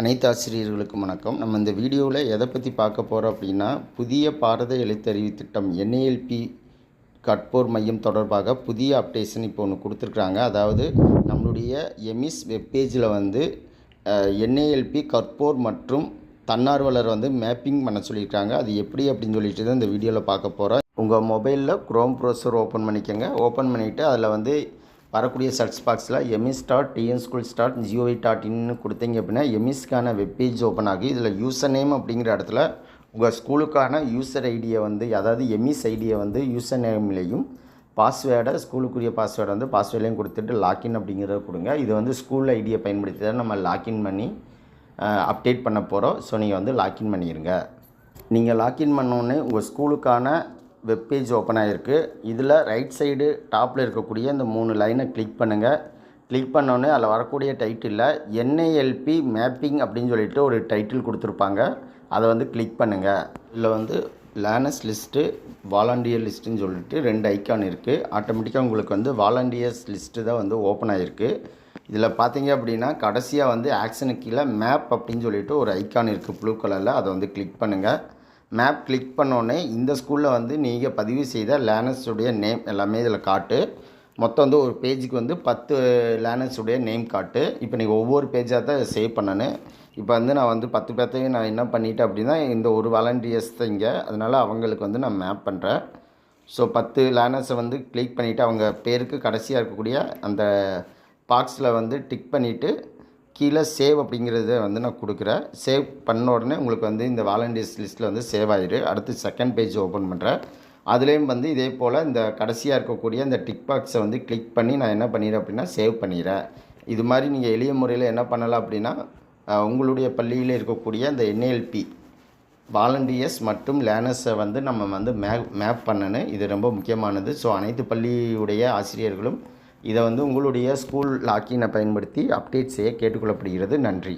அனைத்து ஆசிரியர்களுக்கும் வணக்கம். நம்ம இந்த வீடியோவில் எதை பற்றி பார்க்க போகிறோம் அப்படின்னா புதிய பாரத எழுத்தறிவு திட்டம் என்ஏஎல்பி கற்போர் மையம் தொடர்பாக புதிய அப்டேஷன் இப்போ ஒன்று கொடுத்துருக்குறாங்க. அதாவது நம்மளுடைய எமிஸ் வெப்பேஜில் வந்து என்ஏஎல்பி கற்போர் மற்றும் தன்னார்வலர் வந்து மேப்பிங் பண்ண சொல்லியிருக்காங்க. அது எப்படி அப்படின்னு சொல்லிட்டு தான் இந்த வீடியோவில் பார்க்க போகிறோம் உங்கள் மொபைலில் க்ரோம் ப்ரௌசர் ஓப்பன் பண்ணிக்கோங்க. ஓப்பன் பண்ணிவிட்டு அதில் வந்து வரக்கூடிய சர்ச் பாக்ஸில் EMIS dot TN school dot GOV dot இன்னு கொடுத்தீங்க அப்படின்னா எம்இஸ்க்கான வெப்பேஜ் ஓப்பன் ஆகி இதில் யூசர் நேம் அப்படிங்கிற இடத்துல உங்கள் ஸ்கூலுக்கான யூசர் ஐடியை வந்து அதாவது எம்இஸ் ஐடியை வந்து யூசர் நேம்லேயும் பாஸ்வேர்டை ஸ்கூலுக்குரிய பாஸ்வேர்டை வந்து பாஸ்வேர்ட்லேயும் கொடுத்துட்டு லாக்இன் அப்படிங்கிறத கொடுங்க. இது வந்து ஸ்கூல் ஐடியை பயன்படுத்தி தான் நம்ம லாக்இன் பண்ணி அப்டேட் பண்ண போகிறோம் ஸோ நீங்கள் வந்து லாக்இன் பண்ணிடுங்க நீங்கள் லாக்இன் பண்ணோடனே உங்கள் ஸ்கூலுக்கான வெப்பேஜ் ஓப்பன் ஆகிருக்கு இதில் ரைட் சைடு டாப்பில் இருக்கக்கூடிய இந்த மூணு லைனை கிளிக் பண்ணுங்கள் கிளிக் பண்ணோடனே அதில் வரக்கூடிய டைட்டிலில் என்ஐஎல்பி மேப்பிங் அப்படின்னு சொல்லிட்டு ஒரு டைட்டில் கொடுத்துருப்பாங்க. அதை வந்து கிளிக் பண்ணுங்கள் இதில் வந்து லேனஸ் லிஸ்ட்டு வாலண்டியர் லிஸ்ட்டுன்னு சொல்லிட்டு ரெண்டு ஐக்கான் இருக்குது ஆட்டோமேட்டிக்காக உங்களுக்கு வந்து வாலண்டியர்ஸ் லிஸ்ட்டு தான் வந்து ஓப்பன் ஆகிருக்கு இதில் பார்த்தீங்க அப்படின்னா கடைசியாக வந்து ஆக்ஷனுக்கு கீழே மேப் அப்படின்னு சொல்லிட்டு ஒரு ஐக்கான் இருக்குது ப்ளூ கலரில் அதை வந்து கிளிக் பண்ணுங்கள் மேப் கிளிக் பண்ணோடனே இந்த ஸ்கூலில் வந்து நீங்கள் பதிவு செய்த லேர்னர்ஸுடைய நேம் எல்லாமே இதில் காட்டு. மொத்தம் வந்து ஒரு பேஜுக்கு வந்து பத்து லேர்னர்ஸுடைய நேம் காட்டு. இப்போ நீங்கள் ஒவ்வொரு பேஜாக தான் சேவ் பண்ணணும். இப்போ வந்து நான் வந்து பத்து பேர்த்தையும் நான் என்ன பண்ணிட்டேன் அப்படின்னா இந்த ஒரு வாலண்டியர்ஸ் தான் இங்கே. அதனால் அவங்களுக்கு வந்து நான் மேப் பண்ணுறேன் ஸோ பத்து லேர்னர்ஸை வந்து கிளிக் பண்ணிவிட்டு அவங்க பேருக்கு கடைசியாக இருக்கக்கூடிய அந்த பாக்ஸில் வந்து டிக் பண்ணிவிட்டு கீழே சேவ் அப்படிங்கிறத வந்து நான் கொடுக்குறேன். சேவ் பண்ண உடனே உங்களுக்கு வந்து இந்த வாலண்டியர்ஸ் லிஸ்ட்டில் வந்து சேவ் ஆகிடு அடுத்து செகண்ட் பேஜ் ஓப்பன் பண்ணுறேன் அதுலேயும் வந்து இதே போல் இந்த கடைசியாக இருக்கக்கூடிய இந்த டிக் பாக்ஸை வந்து கிளிக் பண்ணி நான் என்ன பண்ணிடுறேன் அப்படின்னா சேவ் பண்ணிடுறேன். இது மாதிரி நீங்கள் எளிய முறையில் என்ன பண்ணலாம் அப்படின்னா உங்களுடைய பள்ளியில் இருக்கக்கூடிய இந்த என்எல்பி வாலண்டியர்ஸ் மற்றும் லேர்னர்ஸை வந்து நம்ம வந்து மேப் மேப் பண்ணணும் இது ரொம்ப முக்கியமானது. ஸோ அனைத்து பள்ளியுடைய ஆசிரியர்களும் இதை வந்து உங்களுடைய ஸ்கூல் லாக்கினை பயன்படுத்தி அப்டேட் செய்ய கேட்டுக்கொள்ளப்படுகிறது. நன்றி.